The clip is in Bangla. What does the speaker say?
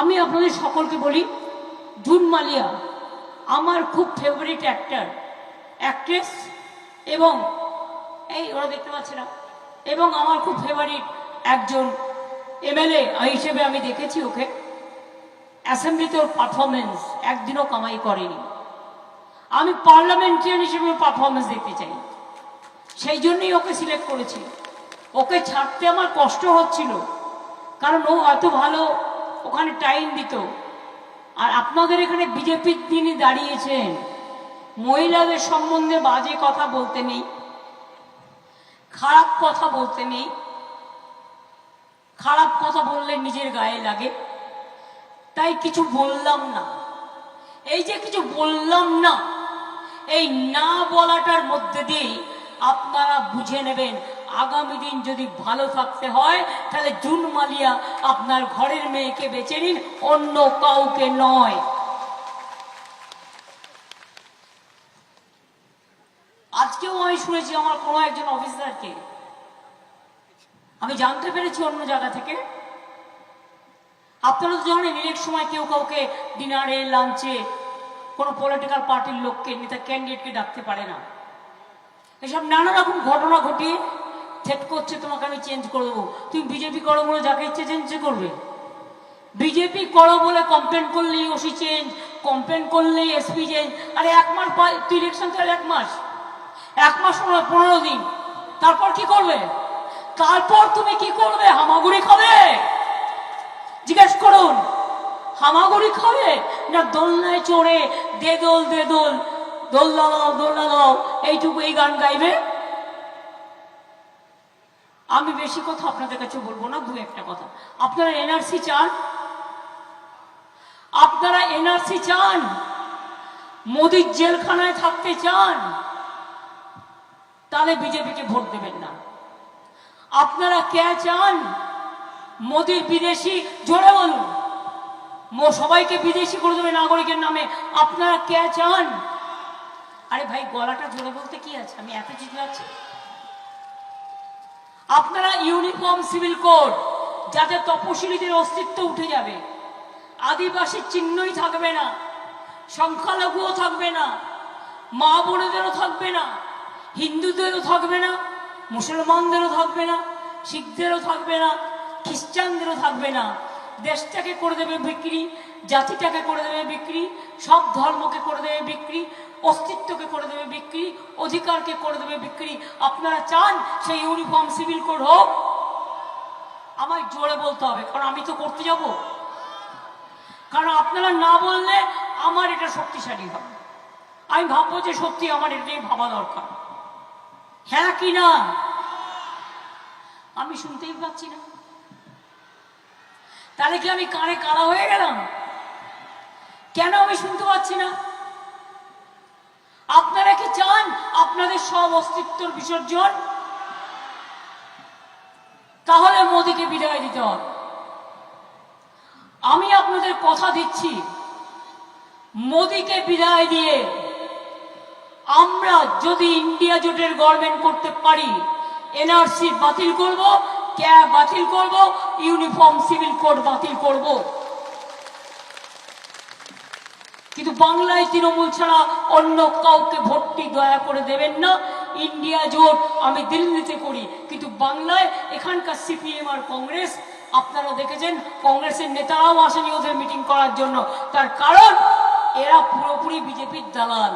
আমি আপনাদের সকলকে বলি, জুন মালিয়া, আমার খুব ফেভারিট অ্যাক্টার অ্যাক্ট্রেস এবং এই ওরা দেখতে পাচ্ছে না, এবং আমার খুব ফেভারিট একজন এমএলএ হিসেবে আমি দেখেছি ওকে। অ্যাসেম্বলিতে ওর পারফরমেন্স একদিনও কামাই করেনি। আমি পার্লামেন্টারিয়ান হিসেবে পারফরমেন্স দেখতে চাই। সেই জন্যই ওকে সিলেক্ট করেছি। ওকে ছাড়তে আমার কষ্ট হচ্ছিল, কারণ ও এত ভালো ওখানে টাইম দিত। আর আপনাদের এখানে বিজেপির তিনি দাঁড়িয়েছেন। মহিলাদের সম্বন্ধে বাজে কথা বলতে নেই। খারাপ কথা বলতে নেই। খারাপ কথা বললে নিজের গায়ে লাগে। তাই কিছু বললাম না। এই যে কিছু বললাম না, এই না বলাটার মধ্যে দিয়ে আপনারা বুঝে নেবেন আগামী দিন যদি ভালো থাকতে হয়, তাহলে জুন মালিয়া আপনার ঘরের মেয়েকে বেছে নিন, অন্য কাউকে নয়। আজকেও আমি শুনেছি আমার কোনো একজন অফিসারকে। আমি জানতে পেরেছি অন্য জায়গা থেকে। আপনারা তো জানেন অনেক সময় কেউ কাউকে ডিনারে, লাঞ্চে কোনো পলিটিক্যাল পার্টির লোককে, নেতা ক্যান্ডিডেটকে ডাকতে পারে না। এসব নানা রকম ঘটনা ঘটিয়ে থ্রেট করছে, তোমাকে আমি চেঞ্জ করে দেবো। তুমি বিজেপি করো বলে যাকে ইচ্ছে চেঞ্জ করবে। বিজেপি করো বলে কমপ্লেন করলেই ওসি চেঞ্জ কমপ্লেন করলেই এসপি চেঞ্জ আরে এক মাস তুই ইলেকশন আর এক মাস। এক মাস পনেরো দিন। তারপর কি করবে? তারপর তুমি কি করবে? হামাগুড়ি খাবে? জিজ্ঞেস করুন, হামাগুড়ি খাবে? না দোলনায় চড়ে দে দোল দে দোল দোলনা দাও দোলনা দাও এইটুকু এই গান গাইবে? আমি বেশি কথা আপনাদের কাছে বলব না, দু একটা কথা। আপনারা এনআরসি চান? আপনারা এনআরসি চান? মোদির জেলখানায় থাকতে চান? তাহলে বিজেপিকে ভোট দেবেন না। আপনারা কে চান? মোদির বিদেশি, জোরে বলুন। সবাইকে বিদেশি করে দেবে নাগরিকের নামে। আপনারা কে চান? আরে ভাই, গলাটা জোরে বলতে কি আছে? আমি এত আছি। আপনারা ইউনিফর্ম সিভিল কোড, যাতে তপশিলীদের অস্তিত্ব উঠে যাবে। আদিবাসীর চিহ্নই থাকবে না, সংখ্যালঘুও থাকবে না, মা বোনেদেরও থাকবে না, হিন্দুদেরও থাকবে না, মুসলমানদেরও থাকবে না, শিখদেরও থাকবে না, খ্রিস্টানদেরও থাকবে না। দেশটাকে করে দেবে বিক্রি, জাতিটাকে করে দেবে বিক্রি, সব ধর্মকে করে দেবে বিক্রি অস্তিত্বকে করে দেবে বিক্রি, অধিকারকে করে দেবে বিক্রি। আপনারা চান সেই ইউনিফর্ম সিভিল কোড হোক। আমায় জোরে বলতে হবে, কারণ আমি তো করতে যাব। কারণ আপনারা না বললে আমার এটা শক্তিশালী হবে। আমি ভাববো যে সত্যি আমার এটাই ভাবা দরকার। হ্যাঁ কি না? আমি শুনতেই পাচ্ছি না। তাহলে কি আমি কানে কালা হয়ে গেলাম? কেন আমি শুনতে পাচ্ছি না? আপনারা কি চান আপনাদের সব অস্তিত্বর বিসর্জন? তাহলে মোদীকে বিদায় দিতে হবে। আমি আপনাদের কথা দিচ্ছি, মোদিকে বিদায় দিয়ে আমরা যদি ইন্ডিয়া জোটের গভর্নমেন্ট করতে পারি, এনআরসি বাতিল করব, ক্যাব বাতিল করব, ইউনিফর্ম সিভিল কোড বাতিল করব। কিন্তু বাংলায় তৃণমূল ছাড়া অন্য কাউকে ভোটটি দয়া করে দেবেন না। ইন্ডিয়া জোট আমি দিল্লিতে করি, কিন্তু বাংলায় এখানকার সিপিএম আর কংগ্রেস, আপনারা দেখেছেন, কংগ্রেসের নেতারাও আসেনি ওদের মিটিং করার জন্য। তার কারণ, এরা পুরোপুরি বিজেপির দালাল।